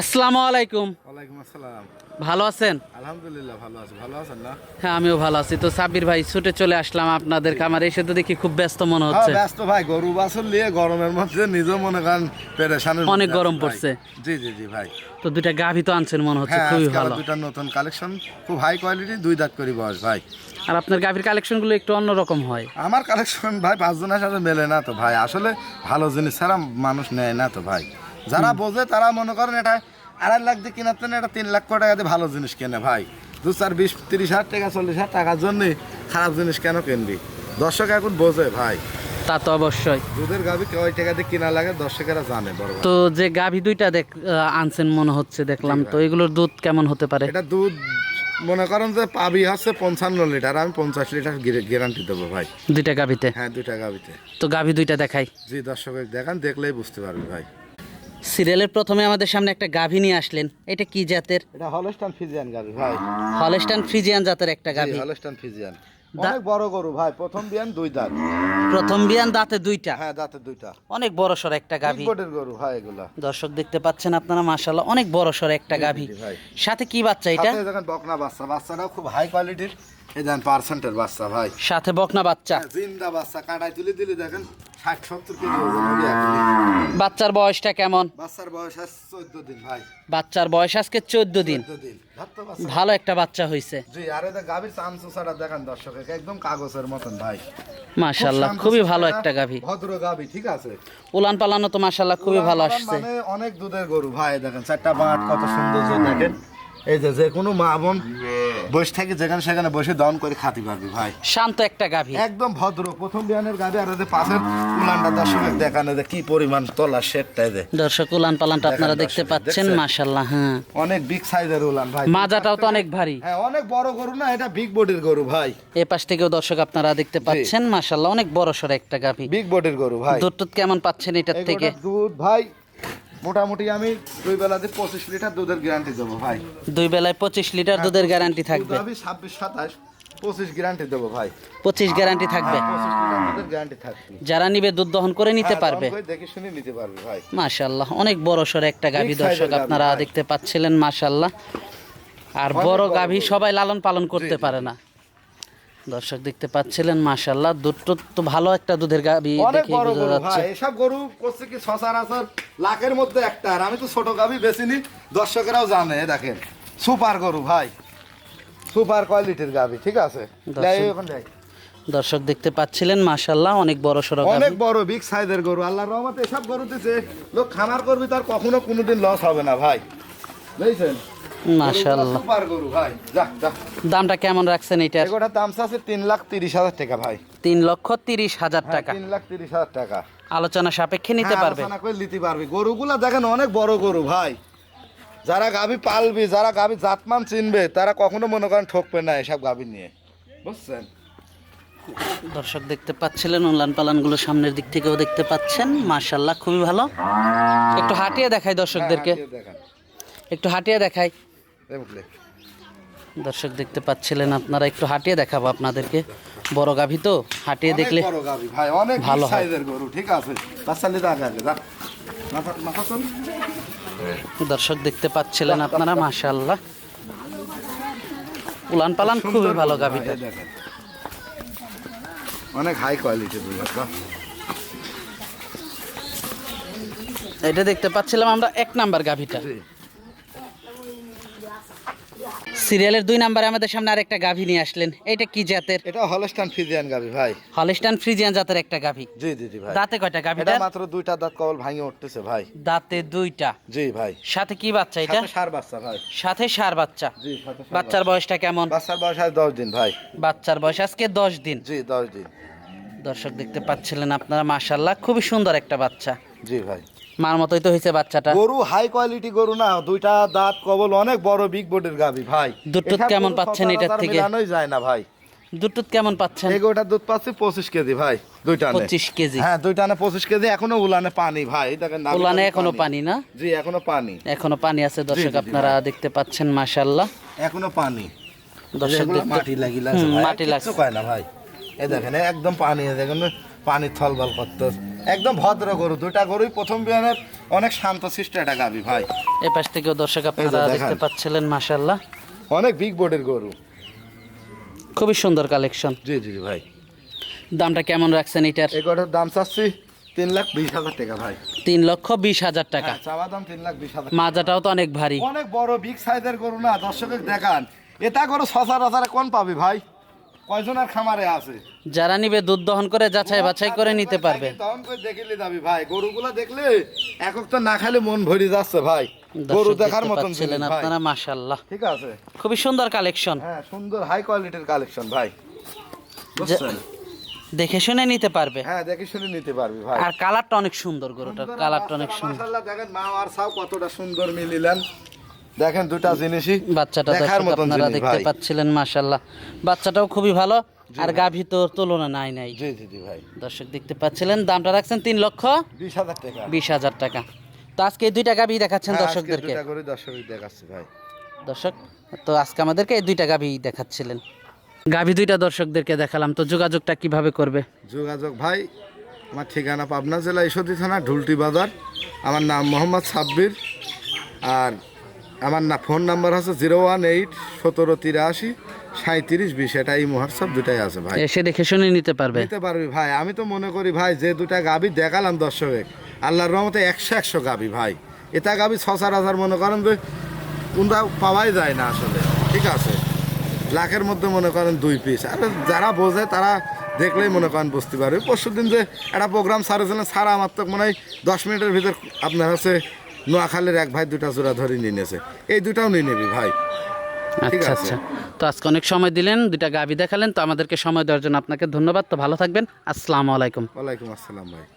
আসসালামু আলাইকুম। ওয়ালাইকুম আসসালাম। ভালো আছেন? আলহামদুলিল্লাহ ভালো আছি। ভালো আছেন না? হ্যাঁ আমিও ভালো আছি। তো সাব্বির ভাই ছুটে চলে আসলাম আপনাদের খামারে। এসে তো দেখি খুব ব্যস্ত মনে হ্যাঁ হচ্ছে। ব্যস্ত ভাই। গরু বাছুর নিয়ে গরমের মধ্যে নিজেও মনে করেন পেরেশানের অনেক গরম পড়ছে। জি জি জি ভাই। তো দুইটা গাভি তো আনছেন মনে হচ্ছে হ্যাঁ খুবই ভালো। দুইটা নতুন কালেকশন। খুব হাই কোয়ালিটি দুই দাঁত করি বয়স ভাই। আর আপনার গাভির কালেকশনগুলো একটু অন্যরকম হয়। আমার কালেকশন ভাই পাঁচজনের সাথে মেলে না তো ভাই। আসলে ভালো জিনিস ছাড়া মানুষ নেয় না তো ভাই। যারা বোঝে তারা মনে করেন এটা আড়াই লাখ দিয়ে কেনার জন্য এটা তিন লাখ টাকা দিয়ে ভালো জিনিস কেনে ভাই। দু চার বিশ তিরিশ হাজার টাকা চল্লিশ হাজার টাকার জন্য খারাপ জিনিস কেন কিনবি? দর্শক এখন বোঝে ভাই। তা তো অবশ্যই। দুধের গাভি কয় টাকা দিয়ে কিনা লাগে দর্শকেরা জানে বড় তো যে গাভি দুইটা দেখ আনছেন মনে হচ্ছে দেখলাম তো এগুলোর দুধ কেমন হতে পারে? এটা দুধ মনে করেন যে পাবি হচ্ছে পঞ্চান্ন লিটার আমি পঞ্চাশ লিটার গ্যারান্টি দেবো ভাই। দুইটা গাভিতে? হ্যাঁ দুইটা গাভিতে। তো গাভি দুইটা দেখাই। জি দর্শক দেখান দেখলেই বুঝতে পারবি ভাই। সিরিয়ালের প্রথমে আমাদের সামনে একটা গাভি নিয়ে আসলেন। এটা কি জাতের? এটা হলস্টান ফিজিয়ান গাভি ভাই। হলস্টান ফ্রিজিয়ান জাতের একটা গাভি। Holstein Friesian. অনেক বড় গরু ভাই। প্রথম বিয়ান দুই দাঁত। প্রথম বিয়ান দাঁতে দুইটা? হ্যাঁ দাঁতে দুইটা। অনেক বড় সড় একটা গাভি। বিগবটের গরু ভাই এগুলা। দর্শক দেখতে পাচ্ছেন আপনারা মাশাল্লাহ অনেক বড় সড় একটা গাভি। সাথে কি বাচ্চা এটা? সাথে দেখেন বকনা বাচ্চা। বাচ্চাটাও খুব হাই কোয়ালিটির এই দেন পার্সেন্টের বাচ্চা ভাই। সাথে বকনা বাচ্চা। হ্যাঁ, জিন্দা বাচ্চা। কাটাই তুলে দিলে দেখেন। ষাট সত্তর কেজি ওজন হবে বাচ্চার বয়সটা কেমন? বাচ্চার বয়স আছে চোদ্দ দিন ভাই। বাচ্চার বয়স আজকে চোদ্দ দিন। দিন। ভালো একটা বাচ্চা হয়েছে জি আর এটা গাভীর চান্স দেখেন দর্শক একদম কাগজের মতন ভাই। মাশাল্লাহ খুবই ভালো একটা গাভি। ভদ্র গাভী ঠিক আছে? উলান পালানো তো মাশাল্লাহ খুবই ভালো আসছে। মানে অনেক দুধের গরু ভাই দেখেন চারটা বাঁট কত সুন্দর দেখেন। এই যে যে কোনো মা বোন বসে থেকে যেখানে সেখানে বসে দন করে খাতে পারবি ভাই। শান্ত একটা গাভি। একদম ভদ্র। প্রথম বিয়ানের গাভী আর ওদের পাশের উলানটা দর্শকের দেখানো যে কি পরিমাণ তলা শেটটা দে দর্শক উলান পালানটা আপনারা দেখতে পাচ্ছেন? মাশাল্লাহ হ্যাঁ। অনেক বিগ সাইজের উলান ভাই। মাজাটাও তো অনেক ভারী। হ্যাঁ অনেক বড় গরু না এটা বিগ বডির গরু ভাই। এ পাশ থেকেও দর্শক আপনারা দেখতে পাচ্ছেন মাশাল্লাহ অনেক বড় সড় একটা গাভি। বিগ বডির গরু ভাই। দুধ কেমন পাচ্ছেন এটার থেকে? দুধ ভাই মোটামুটি আমি দুই বেলাতে পঁচিশ লিটার দুধের গ্যারান্টি দেবো ভাই। দুই বেলায় পঁচিশ লিটার দুধের গ্যারান্টি থাকবে। আমি ছাব্বিশ সাতাশ পঁচিশ গ্যারান্টি দেবো ভাই। পঁচিশ গ্যারান্টি থাকবে। গ্যারান্টি যারা নিবে দুধ দহন করে নিতে হ্যাঁ, পারবে। দেখে শুনে নিতে পারবে ভাই। মাশাল্লাহ অনেক বড় সড় একটা গাভী দর্শক আপনারা দেখতে পাচ্ছিলেন মাশাল্লাহ আর বড় গাভী সবাই লালন পালন করতে পারে না। দর্শক দেখতে পাচ্ছিলেন মাশাল্লাহ দুধ তো ভালো একটা দুধের গাভী অনেক বড় গরু ভাই এসব গরু করছে কি সচরাচর লাখের মধ্যে একটা আর আমি তো ছোট গাভি বেশিনি দর্শকেরাও জানে দেখেন সুপার গরু ভাই সুপার কোয়ালিটির গাবি ঠিক আছে? দর্শক- দেখতে পাচ্ছিলেন মাশাল্লাহ অনেক বড় সড়ো অনেক বড় বিগ সাইজের গরু আল্লাহর রহমতে এসব গরু দিছে লোক খামার করবি তার কখনো কোনোদিন লস হবে না ভাই। বুঝছেন মাশাল্লাহ সুপার গরু ভাই। যা যা দামটা কেমন রাখছেন এটার এগোটার দাম আছে তিন লাখ তিরিশ হাজার টাকা ভাই। তিন লক্ষ তিরিশ হাজার হ্যাঁ, টাকা। তিন লাখ তিরিশ হাজার টাকা। আলোচনা সাপেক্ষে নিতে হ্যাঁ, পারবে। আলোচনা করে নিতে পারবি। গরুগুলা দেখেন অনেক বড় গরু ভাই। যারা গাভী পালবি যারা গাভী জাতমান চিনবে তারা কখনো মনে করেন ঠকবে না এসব গাভী নিয়ে। বুঝছেন? দর্শক দেখতে পাচ্ছিলেন উলান পালানগুলো সামনের দিক থেকেও দেখতে পাচ্ছেন। মাশাল্লাহ খুবই ভালো। একটু হাঁটিয়ে দেখাই দর্শকদেরকে। হ্যাঁ। একটু হাঁটিয়ে দেখাই। বুঝলে? দর্শক দেখতে পাচ্ছিলেন আপনারা একটু হাঁটিয়ে দেখাবো আপনাদেরকে। বড় গাভী তো হাঁটিয়ে দেখলে ভাই অনেক ভালো সাইজের গরু ঠিক আছে? দর্শক দেখতে পাচ্ছিলেন আপনারা মাশাল্লাহ উলান পালান খুবই ভালো গাভীটা দেখেন। অনেক হাই বাহ। এটা দেখতে পাচ্ছিলাম আমরা এক নাম্বার গাভীটা। সিরিয়ালের দুই নাম্বারে আমাদের সামনে আরেকটা গাভী নিয়ে আসলেন। এটা কি জাতের? এটা হলস্টান ফিজিয়ান গাভী ভাই। হলিস্টান ফ্রিজিয়ান জাতের একটা গাভী। জি জি জি ভাই। দাঁতে কয়টা এটা গাভীটা মাত্র দুইটা দাঁত কবল ভাঙে উঠতেছে ভাই। দাঁতে দুইটা। জি ভাই। সাথে কি বাচ্চা এটা? সাথে সার বাচ্চা ভাই। সাথে সার বাচ্চা। জি সাথে বাচ্চার বয়সটা কেমন? বাচ্চার বয়স আজ দশ দিন ভাই। বাচ্চার বয়স আজকে দশ দিন। জি দশ দিন। দর্শক দেখতে পাচ্ছিলেন আপনারা মাশাল্লাহ খুবই সুন্দর একটা বাচ্চা। জি ভাই। মার মতোই তো হয়েছে বাচ্চাটা। গরু হাই কোয়ালিটি গরু না দুইটা দাঁত কবল অনেক বড় বিগ বডির গাবি ভাই। দুধ কেমন পাচ্ছেন এটার থেকে? মেলানোই যায় না ভাই। দুধ কেমন পাচ্ছেন? এই গরুটার দুধ পাচ্ছি পঁচিশ কেজি ভাই দুইটা পঁচিশ কেজি। হ্যাঁ দুইটা না পঁচিশ কেজি এখনও উলানে পানি ভাই দেখেন উলানে এখনও পানি। না? জি এখনও পানি। এখনও পানি আছে দর্শক আপনারা দেখতে পাচ্ছেন মাশাল্লাহ এখনও পানি। দর্শক মাটি লাগি লাগছে মাটি লাগছে। না ভাই। এই দেখেন একদম পানি দেখেন পানি থলবল করতে একদম ভদ্র গরু দুইটা গরুই প্রথম বিয়ানের অনেক শান্ত শিষ্ট একটা গাবি ভাই। এ পাশ থেকেও দর্শক আপনারা দেখতে পাচ্ছিলেন মাশাল্লাহ অনেক বিগ বোর্ডের গরু। খুবই সুন্দর কালেকশন জি জি জি ভাই। দামটা কেমন রাখছেন এটার? এই গরুর দাম চাচ্ছি তিন লাখ বিশ হাজার টাকা ভাই। তিন লক্ষ বিশ হাজার টাকা। হ্যাঁ, চাওয়া দাম তিন লাখ বিশ হাজার মাজাটাও তো অনেক ভারী। অনেক বড় বিগ সাইজের গরু না দর্শকের দেখান। এটা গরু সচরাচর কোন পাবি ভাই? কয়জন আর খামারে আছে? যারা নিবে দুধ দহন করে যাচাই বাছাই করে নিতে পারবে। তখন করে দেখিলে যাবি ভাই। গরুগুলা দেখলে একক তো না খাইলে মন ভরে যাচ্ছে ভাই। গরু দেখার মতন ভাই। আপনারা মাশাল্লাহ ঠিক আছে। খুবই সুন্দর কালেকশন। হ্যাঁ সুন্দর হাই কোয়ালিটির কালেকশন ভাই। বুঝছেন? দেখে শুনে নিতে পারবে। হ্যাঁ দেখে শুনে নিতে পারবি ভাই। আর কালারটা অনেক সুন্দর গরুটার কালারটা অনেক সুন্দর। মাশাআল্লাহ দেখেন মা আর কতটা সুন্দর মিলিলেন। দেখেন দুটা জিনিসই বাচ্চাটা আপনারা দেখতে পাচ্ছিলেন মাশাল্লাহ বাচ্চাটাও খুবই ভালো আর গাভী তো তুলনা নাই নাই। জি জি জি ভাই। দর্শক দেখতে পাচ্ছিলেন দামটা রাখছেন তিন লক্ষ বিশ হাজার টাকা। বিশ হাজার টাকা। তো আজকে এই দুইটা গাভী দেখাচ্ছেন হ্যাঁ, দর্শকদেরকে। দেখাচ্ছি ভাই। দর্শক তো আজকে আমাদেরকে এই দুইটা গাভী দেখাচ্ছিলেন। গাভী দুইটা দর্শকদেরকে দেখালাম তো যোগাযোগটা কীভাবে করবে? যোগাযোগ ভাই আমার ঠিকানা পাবনা জেলা ঈশ্বরদী থানা ঢুলটি বাজার। আমার নাম মোহাম্মদ সাব্বির আর আমার না ফোন নাম্বার হচ্ছে জিরো ওয়ান এইট সতেরো তিরাশি সাঁত্রিশ বিশ। এটা এই হোয়াটসঅ্যাপ দুটাই আছে ভাই। এসে দেখে শুনে নিতে পারবে। নিতে পারবি ভাই। আমি তো মনে করি ভাই যে দুটা গাবি দেখালাম দর্শকে আল্লাহর রহমতে একশো একশো গাবি ভাই। এটা গাবি ছচার হাজার মনে করেন যে কোনটা পাওয়াই যায় না আসলে। ঠিক আছে? লাখের মধ্যে মনে করেন দুই পিস আর যারা বোঝে তারা দেখলেই মনে করেন বুঝতে পারবে। পরশু দিন যে একটা প্রোগ্রাম সারেছিলেন সারা আমার তো মনে হয় দশ মিনিটের ভিতর আপনার হচ্ছে নোয়াখালীর এক ভাই দুটা জোড়া ধরে নিয়ে নিয়েছে। এই দুটাও নিয়ে নেবি ভাই। আচ্ছা। আচ্ছা। তো আজকে অনেক সময় দিলেন দুটা গাভী দেখালেন তো আমাদেরকে সময় দেওয়ার জন্য আপনাকে ধন্যবাদ। তো ভালো থাকবেন। আসসালামু আলাইকুম। ওয়ালাইকুম আসসালাম ভাই।